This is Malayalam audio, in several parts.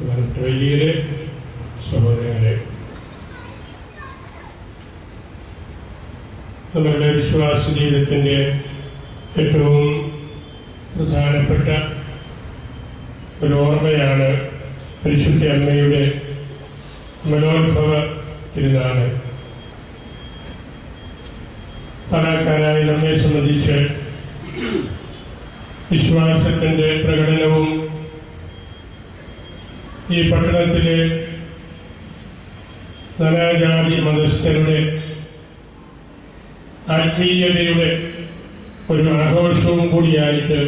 വലിയരെ സഹോദരങ്ങളെ. നമ്മളുടെ വിശ്വാസ ജീവിതത്തിന്റെ ഏറ്റവും പ്രധാനപ്പെട്ട ഒരു ഓർമ്മയാണ് പരിശുദ്ധ അമ്മയുടെ മനോത്ഭവ തിരുനാൾ പാലക്കാരായി നമ്മെ സംബന്ധിച്ച് വിശ്വാസത്തിന്റെ പ്രകടനവും ഈ പട്ടണത്തിലെ നാനാജാതി മതസ്ഥരുടെ ആത്മീയതയുടെ ഒരു ആഘോഷവും കൂടിയായിട്ട്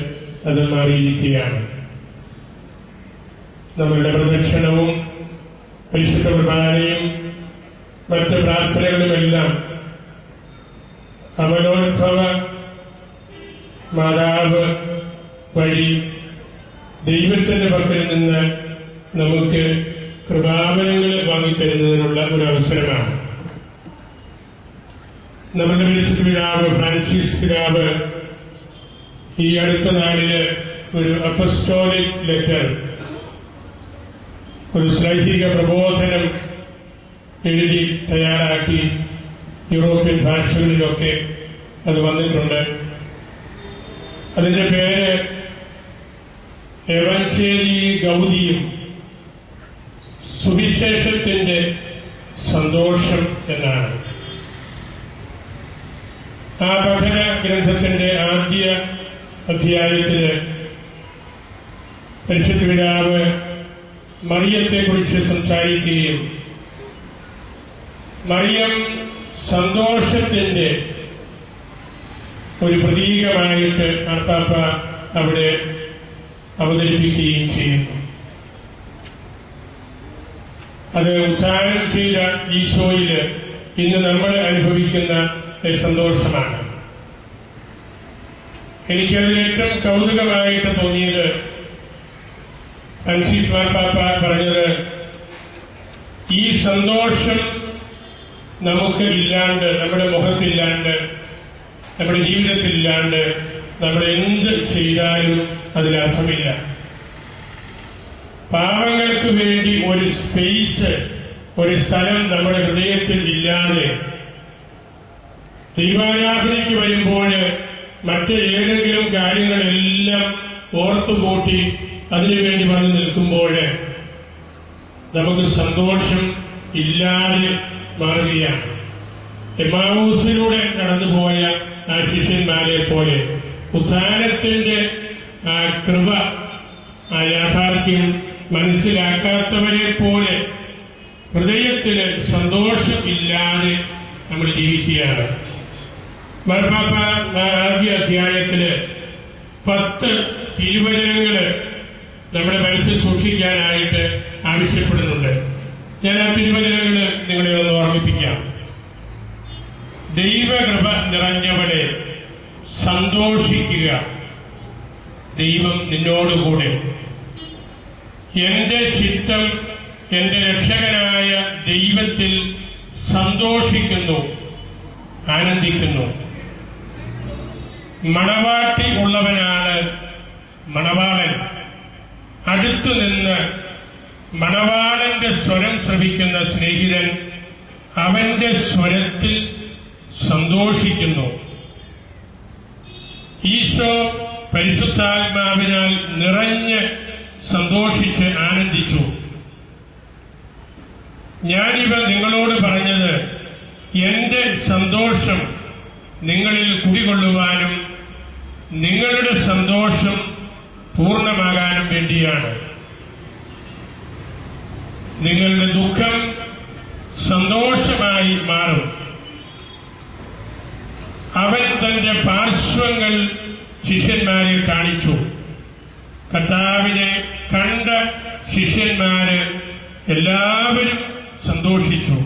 അത് മാറിയിരിക്കുകയാണ്. നമ്മളുടെ പ്രദക്ഷിണവും പരിശുദ്ധ പ്രധാനയും മറ്റ് പ്രാർത്ഥനകളുമെല്ലാം അമലോത്ഭവ മാതാവ് വഴി ദൈവത്തിന്റെ പക്കൽ നിന്ന് നമുക്ക് കൃപാവനങ്ങൾ വാങ്ങിത്തരുന്നതിനുള്ള ഒരു അവസരമാണ്. നമ്മുടെ വിശുദ്ധ പിതാവ് ഫ്രാൻസിസ് പിതാവ് ഈ അടുത്ത നാളിൽ ഒരു അപ്പസ്റ്റോളിക് ലെറ്റർ ഒരു ശ്ലൈഹിക പ്രബോധനം എഴുതി തയ്യാറാക്കി യൂറോപ്യൻ ഭാഷകളിലൊക്കെ അത് വന്നിട്ടുണ്ട്. അതിന്റെ പേര് എവഞ്ചേരി ഗൗതിയും. സുവിശേഷത്തിന്റെ സന്തോഷം എന്നാണ്. ആ പഠന ഗ്രന്ഥത്തിന്റെ ആദ്യ അധ്യായത്തിൽ പരിശുദ്ധ പിതാവ് മറിയത്തെക്കുറിച്ച് സംസാരിക്കുകയും മറിയം സന്തോഷത്തിന്റെ ഒരു പ്രതീകമായിട്ട് മാർപ്പാപ്പ അവിടെ അവതരിപ്പിക്കുകയും ചെയ്യുന്നു. അത് ഉച്ചാരണം ചെയ്ത ഈശോയിൽ ഇന്ന് നമ്മൾ അനുഭവിക്കുന്ന സന്തോഷമാണ്. എനിക്കതിൽ ഏറ്റവും കൗതുകമായിട്ട് തോന്നിയത് ഫ്രാൻസിസ് മാർപ്പാപ്പ പറഞ്ഞത് ഈ സന്തോഷം നമുക്ക് ഇല്ലാണ്ട് നമ്മുടെ മുഖത്തില്ലാണ്ട് നമ്മുടെ ജീവിതത്തിലില്ലാണ്ട് നമ്മൾ എന്ത് ചെയ്താലും അതിനർത്ഥമില്ല. പാവങ്ങൾക്ക് വേണ്ടി ഒരു സ്പേസ് ഒരു സ്ഥലം നമ്മുടെ ഹൃദയത്തിൽ ഇല്ലാതെ. ദൈവാരാധനയ്ക്ക് വരുമ്പോൾ മറ്റ് ഏതെങ്കിലും കാര്യങ്ങളെല്ലാം ഓർത്തുകൂട്ടി അതിനുവേണ്ടി വന്ന് നിൽക്കുമ്പോൾ നമുക്ക് സന്തോഷം ഇല്ലാതെ മാറുകയാണ്. എമാവൂസിലൂടെ കടന്നുപോയ ആ ശിഷ്യന്മാരെ പോലെ ഉദ്ധാനത്തിന്റെ ആ കൃപ ആ യാഥാർത്ഥ്യം മനസ്സിലാക്കാത്തവരെ പോലെ ഹൃദയത്തിന് സന്തോഷമില്ലാതെ നമ്മൾ ജീവിക്കുകയാണ്. മർപ്പാപ്പ ആദ്യ അധ്യായത്തിൽ പത്ത് തിരുവചനങ്ങൾ നമ്മുടെ മനസ്സിൽ സൂക്ഷിക്കാനായിട്ട് ആവശ്യപ്പെടുന്നുണ്ട്. ഞാൻ ആ തിരുവചനങ്ങൾ നിങ്ങളെ ഒന്ന് ഓർമ്മിപ്പിക്കാം. ദൈവകൃപ നിറഞ്ഞവളെ സന്തോഷിക്കുക ദൈവം നിന്നോടുകൂടെ എന്റെ ചിത്തം എന്റെ രക്ഷകനായ ദൈവത്തിൽ സന്തോഷിക്കുന്നു ആനന്ദിക്കുന്നു. മണവാട്ടി ഉള്ളവനാണ് മണവാളൻ. അടുത്തു നിന്ന് മണവാളന്റെ സ്വരം ശ്രവിക്കുന്ന സ്നേഹിതൻ അവന്റെ സ്വരത്തിൽ സന്തോഷിക്കുന്നു. ഈശോ പരിശുദ്ധാത്മാവിനാൽ നിറഞ്ഞ് സന്തോഷിച്ച് ആനന്ദിച്ചു. ഞാനിവ നിങ്ങളോട് പറഞ്ഞത് എന്റെ സന്തോഷം നിങ്ങളിൽ കുടികൊള്ളുവാനും നിങ്ങളുടെ സന്തോഷം പൂർണമാകാനും വേണ്ടിയാണ്. നിങ്ങളുടെ ദുഃഖം സന്തോഷമായി മാറും. അവൻ തന്റെ പാർശ്വങ്ങൾ ശിഷ്യന്മാരെ കാണിച്ചു. കർത്താവിനെ കണ്ട ശിഷ്യന്മാര് എല്ലാവരും സന്തോഷിച്ചു.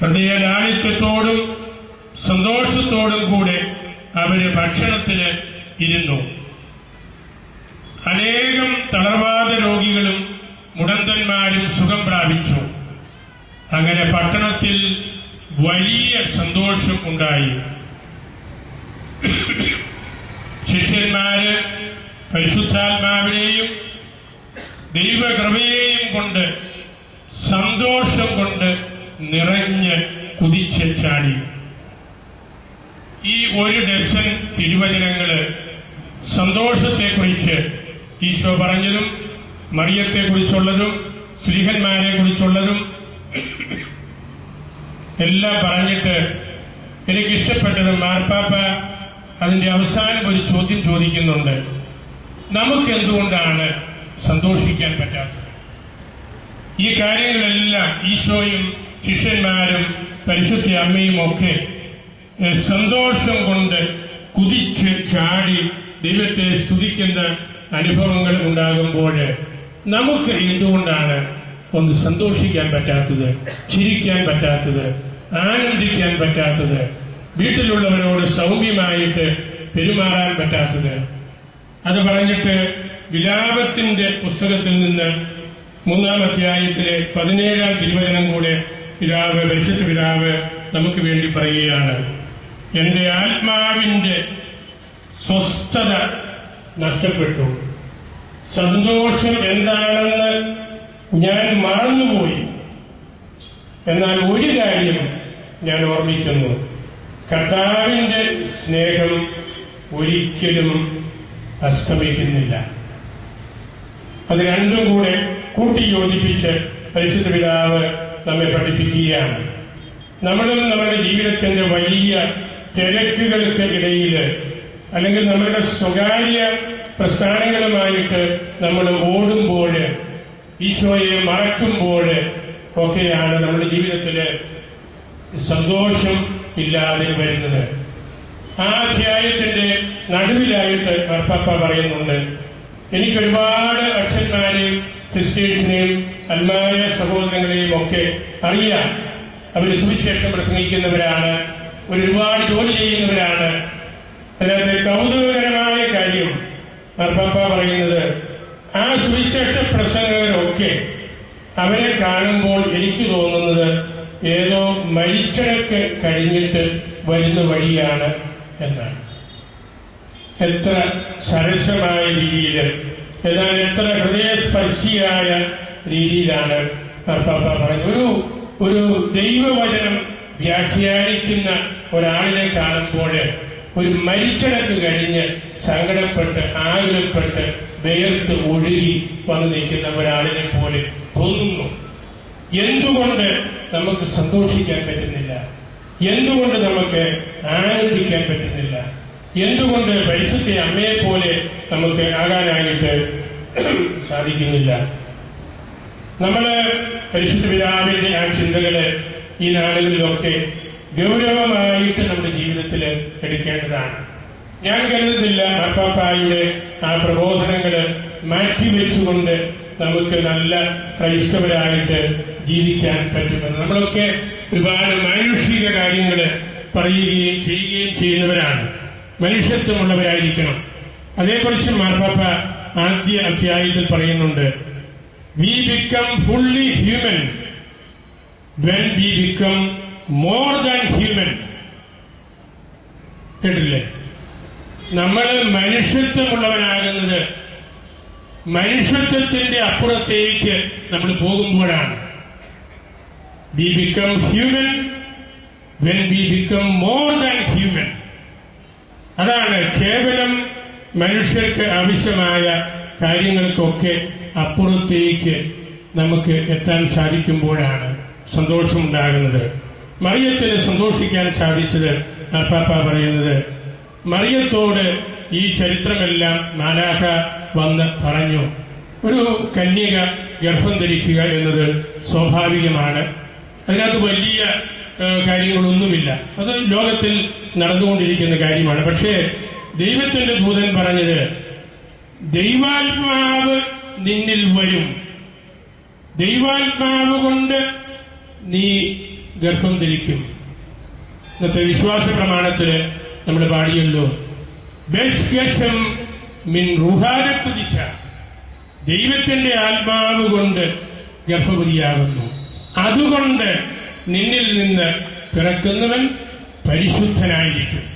ഹൃദയലാളിത്യത്തോടും സന്തോഷത്തോടും കൂടെ അവർ ഭക്ഷണത്തിന് ഇരുന്നു. അനേകം തളർവാദ രോഗികളും മുടന്തന്മാരും സുഖം പ്രാപിച്ചു. അങ്ങനെ പട്ടണത്തിൽ വലിയ സന്തോഷം ഉണ്ടായി. ശിഷ്യന്മാര് പരിശുദ്ധാത്മാവിനെയും ദൈവകൃപയെയും കൊണ്ട് സന്തോഷം കൊണ്ട് നിറഞ്ഞ് കുതിച്ച് ചാടി. ഈ ഒരു ഡസൻ തിരുവചനങ്ങൾ സന്തോഷത്തെക്കുറിച്ച് ഈശോ പറഞ്ഞതും മറിയത്തെക്കുറിച്ചുള്ളതും ശ്രീഹന്മാരെ കുറിച്ചുള്ളതും എല്ലാം പറഞ്ഞിട്ട് എനിക്ക് ഇഷ്ടപ്പെട്ടത് മാർപ്പാപ്പ അതിന്റെ അവസാനം ഒരു ചോദ്യം ചോദിക്കുന്നുണ്ട്. നമുക്ക് എന്തുകൊണ്ടാണ് സന്തോഷിക്കാൻ പറ്റാത്തത്? ഈ കാര്യങ്ങളെല്ലാം ഈശോയും ശിഷ്യന്മാരും പരിശുദ്ധ അമ്മയും ഒക്കെ സന്തോഷം കൊണ്ട് കുതിച്ച് ചാടി ദൈവത്തെ സ്തുതിക്കുന്ന അനുഭവങ്ങൾ ഉണ്ടാകുമ്പോൾ നമുക്ക് എന്തുകൊണ്ടാണ് ഒന്ന് സന്തോഷിക്കാൻ പറ്റാത്തത് ചിരിക്കാൻ പറ്റാത്തത് ആനന്ദിക്കാൻ പറ്റാത്തത് വീട്ടിലുള്ളവരോട് സൗമ്യമായിട്ട് പെരുമാറാൻ പറ്റാത്തത്? അത് പറഞ്ഞിട്ട് വിലാപത്തിന്റെ പുസ്തകത്തിൽ നിന്ന് മൂന്നാം അധ്യായത്തിലെ പതിനേഴാം തിരുവചനം കൂടെ പിതാവ് പരിശുദ്ധ പിതാവ് നമുക്ക് വേണ്ടി പറയുകയാണ്. എന്റെ ആത്മാവിന്റെ സ്വസ്ഥത നഷ്ടപ്പെട്ടു. സന്തോഷം എന്താണെന്ന് ഞാൻ മറന്നുപോയി. എന്നാൽ ഒരു കാര്യം ഞാൻ ഓർമ്മിക്കുന്നു. കർത്താവിന്റെ സ്നേഹം ഒരിക്കലും അസ്തമിക്കുന്നില്ല. അത് രണ്ടും കൂടെ കൂട്ടി യോജിപ്പിച്ച് പരിശുദ്ധ പിതാവ് നമ്മെ പഠിപ്പിക്കുകയാണ്. നമ്മളും നമ്മുടെ ജീവിതത്തിന്റെ വലിയ തിരക്കുകൾക്ക് ഇടയിൽ അല്ലെങ്കിൽ നമ്മുടെ സ്വകാര്യ പ്രസ്ഥാനങ്ങളുമായിട്ട് നമ്മൾ ഓടുമ്പോൾ ഈശോയെ മറക്കുമ്പോൾ ഒക്കെയാണ് നമ്മുടെ ജീവിതത്തിൽ സന്തോഷം ഇല്ലാതെ വരുന്നത്. ആ അധ്യായത്തിന്റെ നടുവിലായിട്ട് മാർപ്പാപ്പ പറയുന്നുണ്ട്. എനിക്ക് ഒരുപാട് അച്ഛന്മാരെയും സിസ്റ്റേഴ്സിനെയും അന്മാര സഹോദരങ്ങളെയും ഒക്കെ അറിയാം. അവർ സുവിശേഷം പ്രസംഗിക്കുന്നവരാണ് ഒരുപാട് ജോലി ചെയ്യുന്നവരാണ്. അതിനകത്ത് കൗതുകകരമായ കാര്യം മാർപ്പാപ്പ പറയുന്നത് ആ സുവിശേഷ പ്രസംഗകരൊക്കെ അവരെ കാണുമ്പോൾ എനിക്ക് തോന്നുന്നത് ഏതോ മരിച്ചടക്ക് കഴിഞ്ഞിട്ട് വരുന്ന വഴിയാണ്. എന്നാണ്. എത്ര സരസമായ രീതിയിൽ എന്നാൽ എത്ര ഹൃദയസ്പർശിയായ രീതിയിലാണ് കർത്താത്ത പറഞ്ഞത് ഒരു ഒരു ദൈവവചനം വ്യാഖ്യാനിക്കുന്ന ഒരാളിനെ കാണുമ്പോൾ ഒരു മരിച്ചടക്ക് കഴിഞ്ഞ് സങ്കടപ്പെട്ട് ആകുലപ്പെട്ട് വേർത്ത് ഒഴുകി വന്നു നിൽക്കുന്ന ഒരാളിനെ പോലെ തോന്നുന്നു. എന്തുകൊണ്ട് നമുക്ക് സന്തോഷിക്കാൻ പറ്റുന്നില്ല? എന്തുകൊണ്ട് നമുക്ക് ആനന്ദിക്കാൻ പറ്റുന്നില്ല. എന്തുകൊണ്ട് പരിശുദ്ധ അമ്മയെ പോലെ നമുക്ക് ആകാനായിട്ട് സാധിക്കുന്നില്ല? നമ്മൾ പരിശുദ്ധ പിതാവിന്റെ ആ ചിന്തകൾ ഈ നാളുകളിലൊക്കെ ഗൗരവമായിട്ട് നമ്മുടെ ജീവിതത്തിൽ എടുക്കേണ്ടതാണ്. ഞാൻ കരുതുന്നില്ല മാപ്പാപ്പായുടെ ആ പ്രബോധനങ്ങൾ മാറ്റിവെച്ചുകൊണ്ട് നമുക്ക് നല്ല ക്രൈസ്തവരായിട്ട് ജീവിക്കാൻ പറ്റുമെന്ന്. നമ്മളൊക്കെ ഒരുപാട് മാനുഷിക കാര്യങ്ങൾ പറയുകയും ചെയ്യുകയും ചെയ്യുന്നവരാണ്. മനുഷ്യത്വമുള്ളവരായിരിക്കണം. അതേക്കുറിച്ച് മാർപ്പാപ്പ ആദ്യ അധ്യായത്തിൽ പറയുന്നുണ്ട്. We become fully human when we become more than human കേട്ടില്ലേ നമ്മൾ മനുഷ്യത്വമുള്ളവനാകുന്നത് മനുഷ്യത്വത്തിന്റെ അപ്പുറത്തേക്ക് നമ്മൾ പോകുമ്പോഴാണ്. We become human when we become more than human അതാണ് കേവലം മനുഷ്യർക്ക് ആവശ്യമായ കാര്യങ്ങൾക്കൊക്കെ അപ്പുറത്തേക്ക് നമുക്ക് എത്താൻ സാധിക്കുമ്പോഴാണ് സന്തോഷമുണ്ടാകുന്നത്. മറിയത്തിന് സന്തോഷിക്കാൻ സാധിച്ചത് അപ്പാപ്പ പറയുന്നത് മറിയത്തോട് ഈ ചരിത്രമെല്ലാം മാലാഖ വന്ന് പറഞ്ഞു. ഒരു കന്യക ഗർഭം ധരിക്കുക എന്നത് സ്വാഭാവികമാണ്. അതിനകത്ത് വലിയ കാര്യങ്ങളൊന്നുമില്ല. അത് ലോകത്തിൽ നടന്നുകൊണ്ടിരിക്കുന്ന കാര്യമാണ്. പക്ഷേ ദൈവത്തിന്റെ ദൂതൻ പറഞ്ഞത് ദൈവാത്മാവ് നിന്നിൽ വരും. ദൈവാത്മാവ് കൊണ്ട് നീ ഗർഭം ധരിക്കും. ഇന്നത്തെ വിശ്വാസ പ്രമാണത്തിൽ നമ്മൾ പാടിയല്ലോ മിൻ ദൈവത്തിന്റെ ആത്മാവ് കൊണ്ട് ഗർഭവതിയാകുന്നു. അതുകൊണ്ട് നിന്നിൽ നിന്ന് പിറക്കുന്നവൻ പരിശുദ്ധനായിരിക്കും.